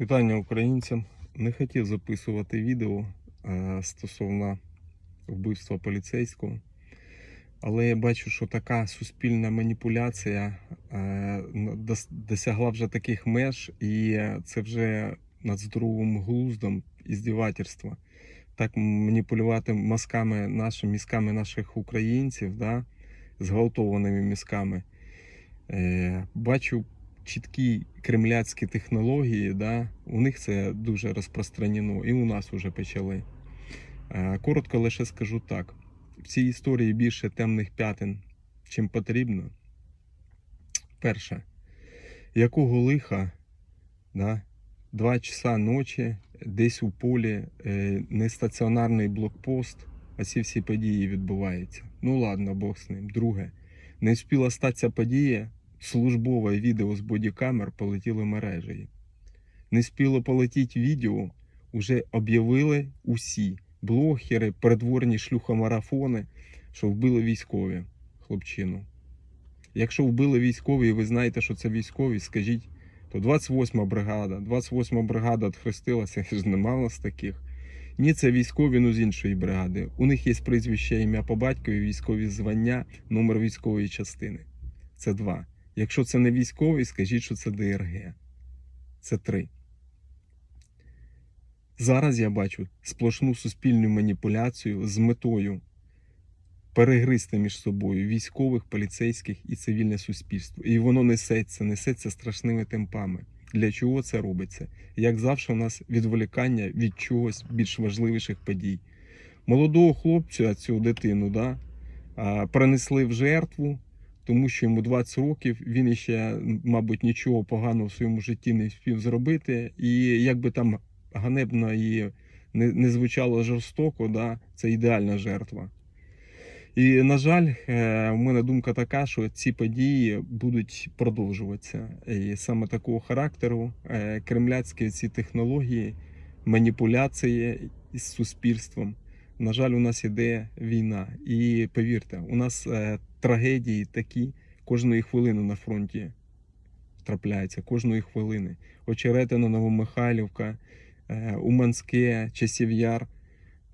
Вітання українцям. Не хотів записувати відео е, стосовно вбивства поліцейського, але я бачу, що така суспільна маніпуляція е, досягла вже таких меж, і це вже над здоровим глуздом іздівательства. Так маніпулювати мозками нашими мізками наших українців, да, зґвалтованими мізками. Е, бачу чіткі кремляцькі технології, да, у них це дуже розпространено, і у нас вже почали. Е, Коротко лише скажу так: в цій історії більше темних п'ятин, чим потрібно. Перше, якого лиха, да, два часа ночі, десь у полі, е, нестаціонарний блокпост, а ці всі події відбуваються. Ну ладно, Бог з ним. Друге, не встигла статися подія, службове відео з бодікамер полетіло мережею. Не спіло полетіти відео, уже об'явили усі блогери, придворні шлюхомарафони, що вбили військові хлопчину. Якщо вбили військові і ви знаєте, що це військові, скажіть, то 28 бригада, 28 бригада відхрестилася, ж нема в таких. Ні, це військові, ну з іншої бригади. У них є прізвище, ім'я по батькові, військові звання, номер військової частини. Це два. Якщо це не військовий, скажіть, що це ДРГ. Це три. Зараз я бачу сплошну суспільну маніпуляцію з метою перегризти між собою військових, поліцейських і цивільне суспільство. І воно несеться, несеться страшними темпами. Для чого це робиться? Як завжди, у нас відволікання від чогось більш важливіших подій. Молодого хлопця, цю дитину, да, принесли в жертву, тому що йому 20 років, він іще, мабуть, нічого поганого в своєму житті не встиг зробити. І як би там ганебно і не, не звучало жорстоко, да, це ідеальна жертва. І, на жаль, е, у мене думка така, що ці події будуть продовжуватися. І саме такого характеру е, кремляцькі ці технології, маніпуляції із суспільством. На жаль, у нас іде війна. І повірте, у нас е, трагедії такі кожної хвилини на фронті трапляються, кожної хвилини. Очеретина, Новомихайлівка, е, Уманське, Часів Яр.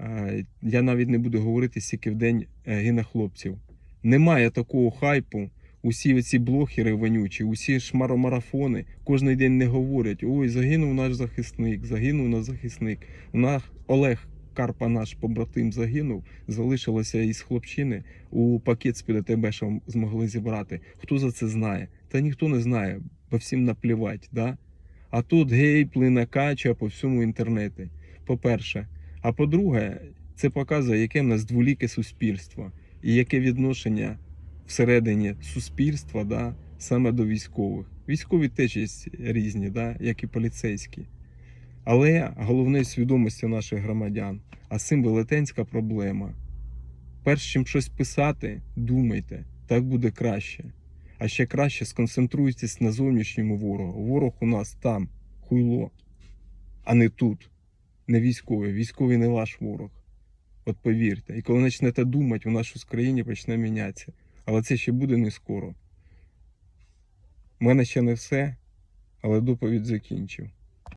Е, Я навіть не буду говорити, скільки в день е, гине хлопців. Немає такого хайпу. Усі ці блогери вонючі, усі шмаромарафони кожен день не говорять: ой, загинув наш захисник, загинув наш захисник. У нас Олег Карпа, наш побратим, загинув, залишилося із хлопчини у пакет з ПДТБ, що змогли зібрати. Хто за це знає? Та ніхто не знає, бо всім наплівать. Да? А тут гей, плине кача по всьому інтернеті. По-перше. А по-друге, це показує, яке в нас дволіке суспільство і яке відношення всередині суспільства да, саме до військових. Військові теж є різні, да, як і поліцейські. Але головне свідомості наших громадян. А з цим велетенська проблема. Перш чим щось писати, думайте, так буде краще. А ще краще сконцентруйтесь на зовнішньому ворогу. Ворог у нас там, хуйло, а не тут не військовий. Військовий не ваш ворог. От повірте. І коли почнете думати, у в країні почне мінятися. Але це ще буде не скоро. У мене ще не все, але доповідь закінчив.